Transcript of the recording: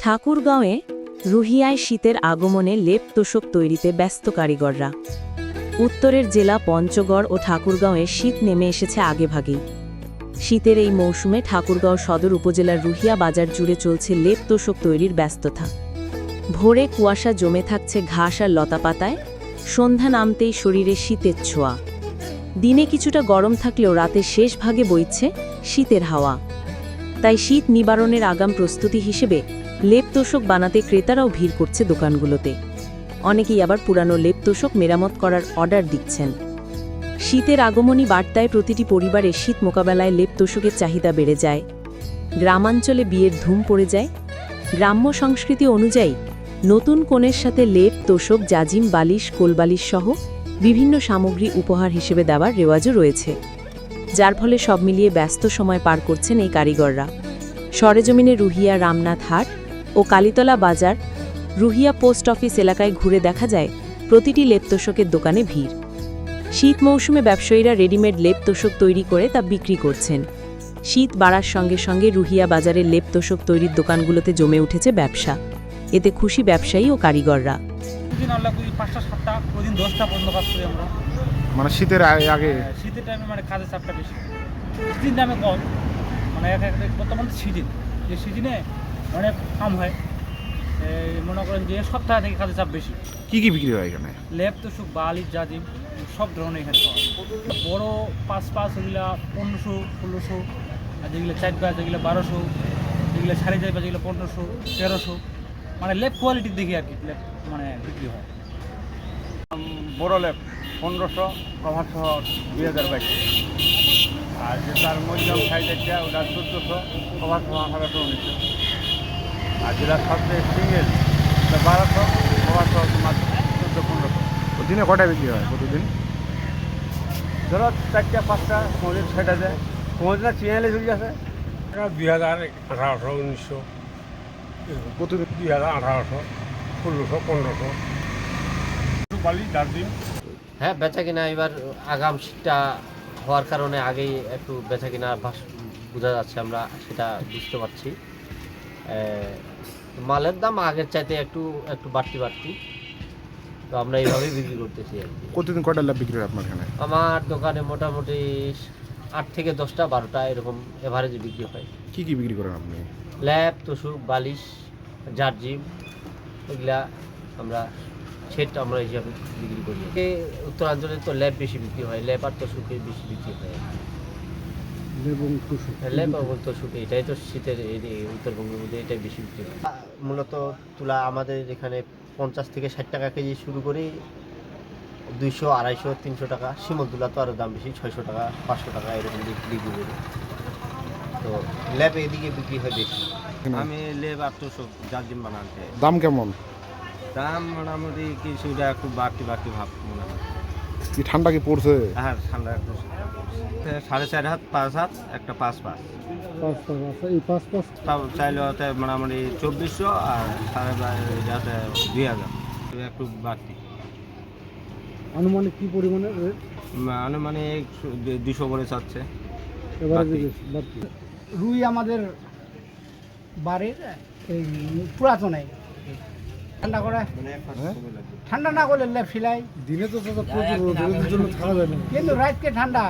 ঠাকুরগাঁওয়ে রুহিয়ায় শীতের আগমনে লেপ তোষক তৈরিতে ব্যস্ত কারিগররা। উত্তরের জেলা পঞ্চগড় ও ঠাকুরগাঁওয়ে শীত নেমে এসেছে আগেভাগেই। শীতের এই মৌসুমে ঠাকুরগাঁও সদর উপজেলার রুহিয়া বাজার জুড়ে চলছে লেপ তোষক তৈরির ব্যস্ততা। ভোরে কুয়াশা জমে থাকছে ঘাস আর লতাপাতায়, সন্ধ্যা নামতেই শরীরে শীতের ছোঁয়া। দিনে কিছুটা গরম থাকলেও রাতের শেষ ভাগে বইছে শীতের হাওয়া। তাই শীত নিবারণের আগাম প্রস্তুতি হিসেবে লেপ তোষক বানাতে ক্রেতারাও ভিড় করছে দোকানগুলোতে। অনেকেই আবার পুরানো লেপ তোষক মেরামত করার অর্ডার দিচ্ছেন। শীতের আগমনী বার্তায় প্রতিটি পরিবারে শীত মোকাবেলায় লেপ তোষকের চাহিদা বেড়ে যায়। গ্রামাঞ্চলে বিয়ের ধুম পড়ে যায়। গ্রাম্য সংস্কৃতি অনুযায়ী নতুন কোণের সাথে লেপ তোষক জাজিম, বালিশ, কোলবালিশ সহ বিভিন্ন সামগ্রী উপহার হিসেবে দেওয়ার রেওয়াজও রয়েছে। যার ফলে সব মিলিয়ে ব্যস্ত সময় পার করছেন এই কারিগররা। সরেজমিনে রুহিয়া রামনাথ হাট ও কালীতলা বাজার, রুহিয়া পোস্ট অফিস এলাকায় ঘুরে দেখা যায় প্রতিটি লেপতোষকের দোকানে ভিড়। শীত মৌসুমে ব্যবসায়ীরা রেডিমেড লেপ তোষক তৈরি করে তা বিক্রি করছেন। শীত বাড়ার সঙ্গে সঙ্গে রুহিয়া বাজারের লেপ তোষক তৈরির দোকানগুলোতে জমে উঠেছে ব্যবসা। এতে খুশি ব্যবসায়ী ও কারিগররা। পাঁচটা সাতটা দশটা পর্যন্ত কাজ করি আমরা। মানে শীতের আগে আগে? হ্যাঁ, শীতের টাইমে মানে কাজের চাপটা বেশি। শীতের টাইমে কম। মানে এক এক বর্তমান সিজন। যে সিজনে অনেক কাম হয়। মনে করেন যে সপ্তাহ থেকে কাজের চাপ বেশি। কি কি বিক্রি হয় এখানে? লেপ তো সুখ বালি জাজিম সব ধরনের এখানে পাওয়া যায়। বড় পাঁচ পাঁচ ওগুলা পনেরোশো ষোলোশো আর যেগুলো চার পাঁচ যেগুলো বারোশো যেগুলো সাড়ে চার পাঁচ যেগুলো পনেরোশো তেরোশো। মানে লেপ কোয়ালিটির দেখি আর কি লেপ মানে বিক্রি হয়। বড় লেপ। পনেরোশো কভার সহ দুই হাজার বাইশ। আর যে তার মধ্যম সাইজ আছে ওটা চোদ্দোশো কভার সহ আঠারোশো উনিশশো। আর যেটা সবচেয়ে সিঙ্গেল ওটা বারোশো কভার সহ তোমার চোদ্দ পনেরোশো। তো দিনে কটায় বিক্রি হয় প্রতিদিন? ধরো চারটা পাঁচটা পঁচিশ ছয়টা যায় পঁচিশ না চিয়ালে চলে আছে। দুই হাজার আঠারোশো উনিশশো। প্রতিদিন? দুই হাজার আঠারোশো ষোলোশো পনেরোশো। বালি দার্জিলিং। হ্যাঁ বেচা কিনা এবার আগাম শীতটা হওয়ার কারণে আগেই একটু বেচা কিনা ভাস বোঝা যাচ্ছে আমরা সেটা বুঝতে পারছি। মালের দাম আগের চাইতে একটু একটু বাড়তি বাড়তি। তো আমরা এইভাবেই বিক্রি করতেছি আর কি। প্রতিদিন কয়টা লাভ বিক্রি হয় আপনার এখানে? আমার দোকানে মোটামুটি আট থেকে দশটা বারোটা এরকম এভারেজে বিক্রি হয়। কি কি বিক্রি করেন আপনি? ল্যাব তোষক বালিশ জার্জিম এগুলা আমরা সেট আমরা হিসাবে বিক্রি করি। উত্তরাঞ্চলে তো ল্যাব বেশি বিক্রি হয় ল্যাব আর তোষকে বেশি বিক্রি হয়। ল্যাব এবং তোষক এটাই তো শীতের উত্তরবঙ্গের মধ্যে এটাই বেশি বিক্রি হয়। মূলত তুলা আমাদের এখানে পঞ্চাশ থেকে ষাট টাকা কেজি শুরু করে দুইশো আড়াইশো তিনশো টাকা শিমল তুলা তো আরও দাম বেশি ছয়শো টাকা পাঁচশো টাকা এরকম বিক্রি বিক্রি করি। তো ল্যাব এদিকে বিক্রি হয় বেশি। আমি লেব আটশো জাজিম বানাতে। দাম কেমন? দাম মোটামুটি কিছুটা একটু বাড়তি বাড়তি ভাব মনে হয়। কি ঠান্ডা কি পড়ছে? হ্যাঁ ঠান্ডা একটু সাড়ে চার হাত পাঁচ হাত একটা পাঁচ পাঁচ। তাও চাইলে হতে মোটামুটি চব্বিশশো আর সাড়ে যাতে দুই হাজার। একটু বাড়তি। আনুমানিক কি পরিমাণে রেট আনুমানিক দুশো করে চাচ্ছে। রুই আমাদের বাড়ির এই পুরাতন। এই ঠান্ডা করে? ঠান্ডা না করলে লেপ সিলাই দিনে তো প্রচুর জন্য থাকা কিন্তু রাতকে ঠান্ডা।